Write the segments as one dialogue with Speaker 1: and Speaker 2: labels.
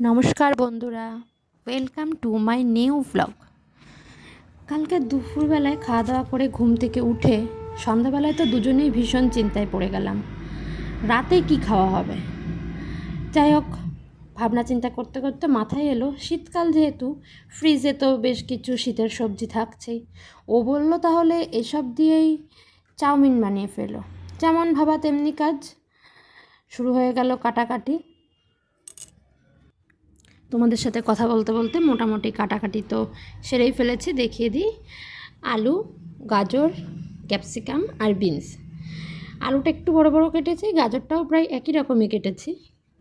Speaker 1: নমস্কার বন্ধুরা welcome to my new blog কালকে দুপুরবেলায় খাওয়া দাওয়া করে ঘুম থেকে উঠে সন্ধ্যাবেলায় তো দুজনেই ভীষণ চিন্তায় পড়ে গেলাম, রাতে কি খাওয়া হবে? যাই হোক, ভাবনা চিন্তা করতে করতে মাথায় এলো, শীতকাল যেহেতু ফ্রিজে তো বেশ কিছু শীতের সবজি থাকছেই। ও বলল তাহলে এসব দিয়েই চাউমিন বানিয়ে ফেলো। যেমন ভাবা তেমনি কাজ। শুরু হয়ে গেল কাটাকাটি। তোমাদের সাথে কথা বলতে বলতে মোটামুটি কাটাকাটি তো সেরেই ফেলেছি। দেখিয়ে দিই। আলু, গাজর, ক্যাপসিকাম আর বিনস। আলুটা একটু বড় বড় কেটেছি, গাজরটাও প্রায় একই রকমই কেটেছি।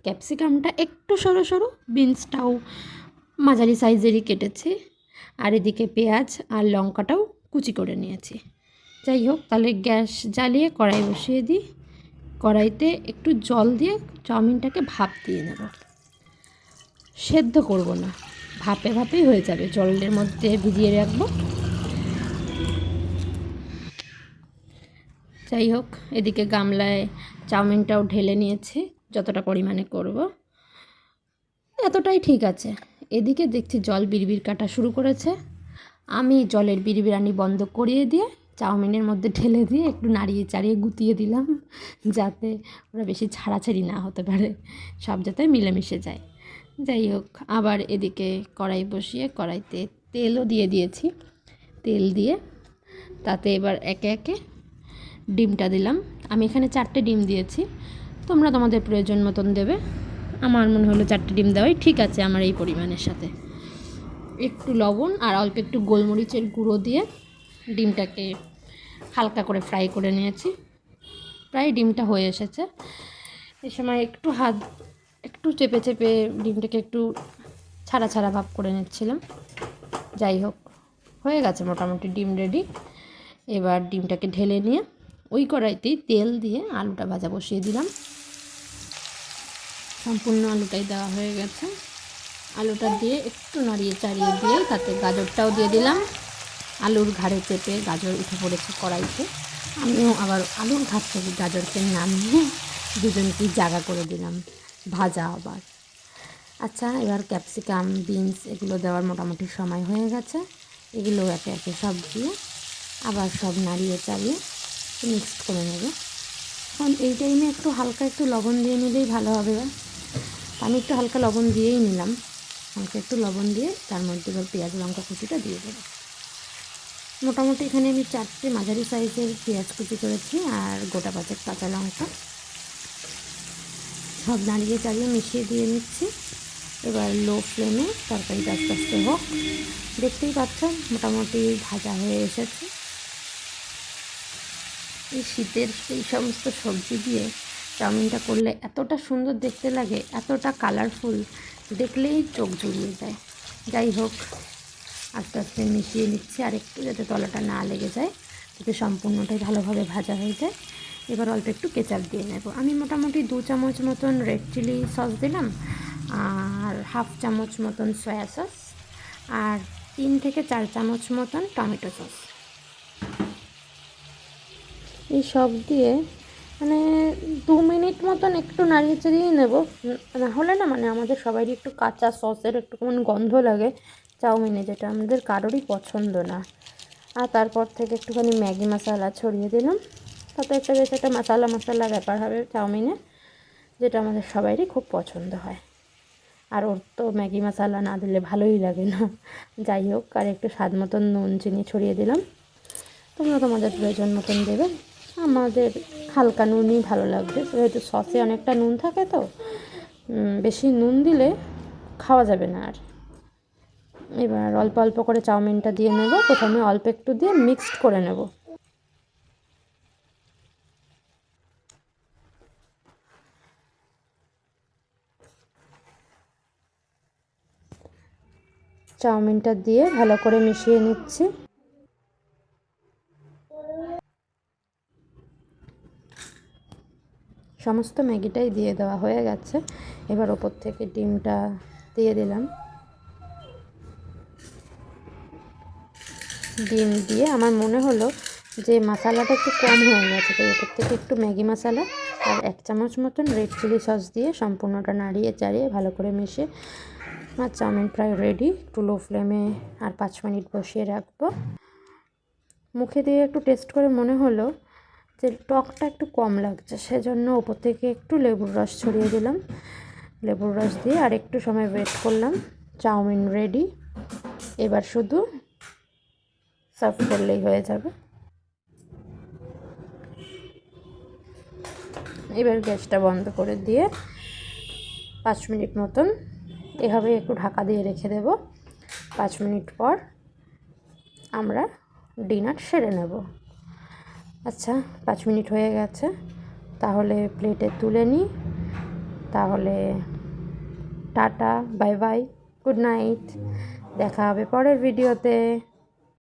Speaker 1: ক্যাপসিকামটা একটু সরু সরু, বিনসটাও মাঝারি সাইজেরই কেটেছি। আর এদিকে পেঁয়াজ আর লঙ্কাটাও কুচি করে নিয়েছি। যাই হোক, তাহলে গ্যাস জ্বালিয়ে কড়াই বসিয়ে দিই। কড়াইতে একটু জল দিয়ে চাউমিনটাকে ভাপ দিয়ে নেব। সেদ্ধ করব না। ভাপে ভাপেই হয়ে যাবে। জলের মধ্যে ভিজিয়ে রাখব। যাই হোক, এদিকে গামলায় চাউমিনটাও ঢেলে নিয়েছি, যতটা পরিমাণে করব। এতটাই ঠিক আছে। এদিকে দেখছি জল বিড়বিড় কাটা শুরু করেছে। আমি জলের বিড়বিড়ানি বন্ধ করিয়ে দিয়ে চাউমিনের মধ্যে ঢেলে দিয়ে একটু নাড়িয়ে চাড়িয়ে গুতিয়ে দিলাম, যাতে ওরা বেশি ছাড়াছাড়ি না হতে পারে। সব যাতে মিলেমিশে যায়। যাই হোক, আবার এদিকে কড়াই বসিয়ে কড়াইতে তেলও দিয়ে দিয়েছি। তেল দিয়ে তাতে এবার একে একে ডিমটা দিলাম। আমি এখানে চারটে ডিম দিয়েছি। তোমরা তোমাদের প্রয়োজন মতন দেবে। আমার মনে হলো চারটে ডিম দেওয়াই ঠিক আছে আমার এই পরিমাণের সাথে। একটু লবণ আর অল্প একটু গোলমরিচের গুঁড়ো দিয়ে ডিমটাকে হালকা করে ফ্রাই করে নিয়েছি। প্রায় ডিমটা হয়ে এসেছে। এ সময় একটু হাত একটু চেপে চেপে ডিমটাকে একটু ছাড়া ছাড়া ভাব করে নিচ্ছিলাম। যাই হোক, হয়ে গেছে মোটামুটি ডিম রেডি এবার ডিমটাকে ঢেলে নিয়ে ওই কড়াইতেই তেল দিয়ে আলুটা ভাজা বসিয়ে দিলাম। সম্পূর্ণ আলুটাই দেওয়া হয়ে গেছে। আলুটা দিয়ে একটু নাড়িয়ে চাড়িয়ে দিয়ে তাতে গাজরটাও দিয়ে দিলাম। আলুর ঘাড়ে চেপে গাজর উঠে পড়েছে কড়াইতে। আমিও আবার আলুর ঘাট থেকে গাজরকে নামিয়ে দুজনকেই জাগা করে দিলাম। ভাজা আবার। আচ্ছা এবার ক্যাপসিকাম, বিনস এগুলো দেওয়ার মোটামুটি সময় হয়ে গেছে। এগুলো একে একে সব দিয়ে আবার সব নাড়িয়ে চাড়িয়ে মিক্সড করে নেবে। এখন এই টাইমে একটু হালকা একটু লবণ দিয়ে নিলেই ভালো হবে। আমি একটু হালকা লবণ দিয়েই নিলাম। হালকা একটু লবণ দিয়ে তার মধ্যে এবার পেঁয়াজ, লঙ্কা কুচিটা দিয়ে দেবো। মোটামুটি এখানে আমি চারটে মাঝারি সাইজের পেঁয়াজ কুচি করেছি আর গোটা পাঁচেক কাঁচা লঙ্কা। সব নাড়িয়ে চাড়িয়ে মিশিয়ে দিয়ে নিচ্ছি। এবার লো ফ্লেমে তরকারিটা আস্তে আস্তে হোক। দেখতেই পাচ্ছ, মোটামুটি ভাজা হয়ে এসেছে। এই শীতের এই সমস্ত সবজি দিয়ে চাউমিনটা করলে এতটা সুন্দর দেখতে লাগে, এতটা কালারফুল দেখলেই চোখ জুড়িয়ে যায়। যাই হোক, আস্তে আস্তে মিশিয়ে নিচ্ছি আর একটু যাতে তলাটা না লেগে যায়, যাতে সম্পূর্ণটাই ভালোভাবে ভাজা হয়ে যায়। এবার অল্প একটু কেচাপ দিয়ে নেব। আমি মোটামুটি দু চামচ মতন রেড চিলি সস দিলাম, আর হাফ চামচ মতন সয়া সস আর তিন থেকে চার চামচ মতন টমেটো সস এই সব দিয়ে মানে দু মিনিট মতন একটু নাড়িয়ে চাড়িয়ে নেব। না হলে না মানে আমাদের সবারই একটু কাঁচা সসের একটু কেমন গন্ধ লাগে। চাউমিনে যেটা আমাদের কারোরই পছন্দ না। আর তারপর থেকে একটুখানি ম্যাগি মশলা ছড়িয়ে দিলাম। তাতে একটা বেশ একটা মশালা মশলা ব্যাপার হবে চাউমিনে, যেটা আমাদের সবারই খুব পছন্দ হয়। আর ওর তো ম্যাগি মশালা না দিলে ভালোই লাগে না। যাই হোক, আর একটু স্বাদ মতন নুন, চিনি ছড়িয়ে দিলাম। তোমরা তোমাদের প্রয়োজন মতন দেবে। আমাদের হালকা নুনই ভালো লাগবে। যেহেতু সসে অনেকটা নুন থাকে তো বেশি নুন দিলে খাওয়া যাবে না আর। এবার অল্প অল্প করে চাউমিনটা দিয়ে নেব। প্রথমে অল্প একটু দিয়ে মিক্সড করে নেব। চাউমিনটা দিয়ে ভালো করে মিশিয়ে নিচ্ছি। সমস্ত ম্যাগিটাই দিয়ে দেওয়া হয়ে গেছে। এবার ওপর থেকে ডিমটা দিয়ে দিলাম। ডিম দিয়ে আমার মনে হলো যে মশালাটা একটু কম হয়ে গেছে, তাই ওপর থেকে একটু ম্যাগি মশলা আর এক চামচ মতন রেড চিলি সস দিয়ে সম্পূর্ণটা নাড়িয়ে চাড়িয়ে ভালো করে মিশিয়ে আমার চাউমিন প্রায় রেডি একটু লো ফ্লেমে আর পাঁচ মিনিট বসিয়ে রাখব। মুখে দিয়ে একটু টেস্ট করে মনে হলো যে টকটা একটু কম লাগছে, সেজন্য ওপর থেকে একটু লেবুর রস ছড়িয়ে দিলাম। লেবুর রস দিয়ে আর একটু সময় ওয়েট করলাম, চাউমিন রেডি এবার শুধু সার্ভ করলেই হয়ে যাবে। এবার গ্যাসটা বন্ধ করে দিয়ে পাঁচ মিনিট মতন এভাবে একটু ঢাকা দিয়ে রেখে দেব। পাঁচ মিনিট পর আমরা ডিনার সেরে নেব। আচ্ছা পাঁচ মিনিট হয়ে গেছে। তাহলে প্লেটে তুলে নিই। তাহলে tata, bye bye, good night. দেখা হবে পরের ভিডিওতে।